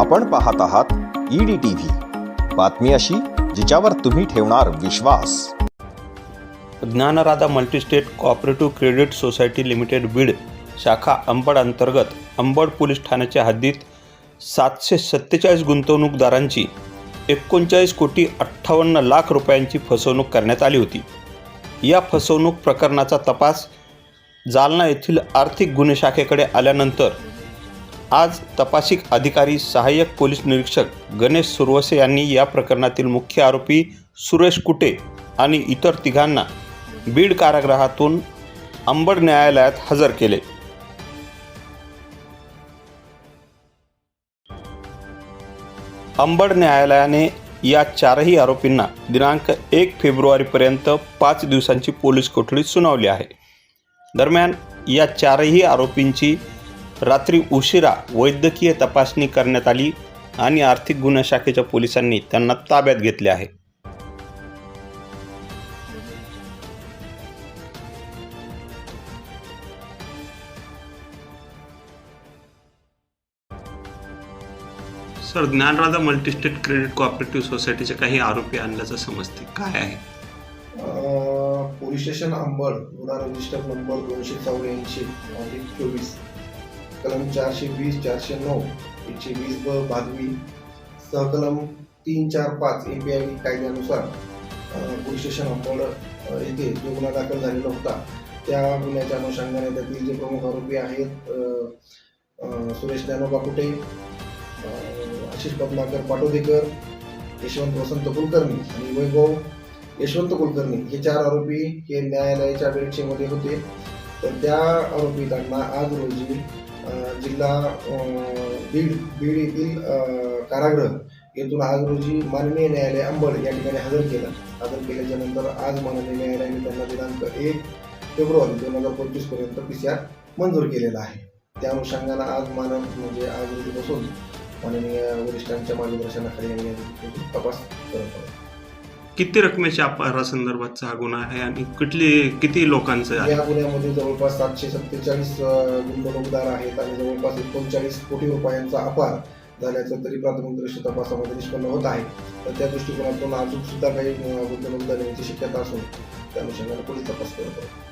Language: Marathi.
आपण पाहत आहात ईडी टीव्ही बातमी अशी जिच्यावर तुम्ही ठेवणार विश्वास. Dnyanradha multistate cooperative credit society limited Beed शाखा अंबड अंतर्गत अंबड पोलीस ठाण्याच्या हद्दीत सातशे सत्तेचाळीस गुंतवणूकदारांची एकोणचाळीस कोटी अठ्ठावन्न लाख रुपयांची फसवणूक करण्यात आली होती. या फसवणूक प्रकरणाचा तपास जालना येथील आर्थिक गुन्हे शाखेकडे आल्यानंतर आज तपासिक अधिकारी सहाय्यक पोलीस निरीक्षक गणेश सुरवसे यांनी या प्रकरणातील मुख्य आरोपी सुरेश कुटे आणि इतर तिघांना बीड कारागृहातून अंबड न्यायालयात हजर केले. अंबड न्यायालयाने या चारही आरोपींना दिनांक एक फेब्रुवारीपर्यंत पाच दिवसांची पोलीस कोठडी सुनावली आहे. दरम्यान या चारही आरोपींची रात्री उशिरा वैद्यकीय तपासणी करण्यात आली आणि आर्थिक गुन्हा शाखेच्या पोलिसांनी त्यांना ताब्यात घेतले आहे. Sir Dnyanradha multistate credit cooperative सोसायटीचे काही आरोपी आणल्याचं समजते. काय आहे? पोलीस स्टेशन अंबड गुन्हा रजिस्टर नंबर दोनशे चौऱ्याऐंशी अधिक चोवीस. कलम चारशे वीस चारशे नऊ एकशे वीस ब भादवी सहकलम तीन चार पाच ए पी आय डी कायद्यानुसार पोलीस स्टेशन अंबड येथे जो गुन्हा दाखल झालेला होता त्या गुन्ह्याच्या अनुषंगाने त्यातील जे प्रमुख आरोपी आहेत सुरेश ज्ञानोबा कुटे आशिष पद्माकर पाटोदेकर यशवंत वसंत कुलकर्णी आणि वैभव यशवंत कुलकर्णी. हे चार आरोपी हे न्यायालयाच्या अपेक्षेमध्ये होते. तर त्या आरोपितांना आज रोजी जिल्हा बीड बीड येथील कारागृह येथून आज रोजी माननीय न्यायालय अंबड या ठिकाणी हजर केलं. हजर केल्याच्यानंतर आज माननीय न्यायालयाने त्यांना दिनांक एक फेब्रुवारी दोन हजार पंचवीसपर्यंत पी सी आर मंजूर केलेला आहे. त्या अनुषंगानं आज मानव म्हणजे आज रोजी बसून माननीय वरिष्ठांच्या मार्गदर्शनाखाली तपास करत आहोत. किती रकमेच्या अपहारासंदर्भातचा हा गुन्हा आहे आणि कुठली किती लोकांचं आहे? या गुन्ह्यामध्ये जवळपास सातशे सत्तेचाळीस गुंतवणूकदार आहेत आणि जवळपास एकोणचाळीस कोटी रुपयांचा अपार झाल्याचं तरी प्राथमिक दृश्य तपासामध्ये निष्पन्न होत आहे. तर त्या दृष्टिकोनातून अजून सुद्धा काही गुंतवणूकदार यांची शक्यता असून त्या अनुषंगाने पोलीस तपास करत आहे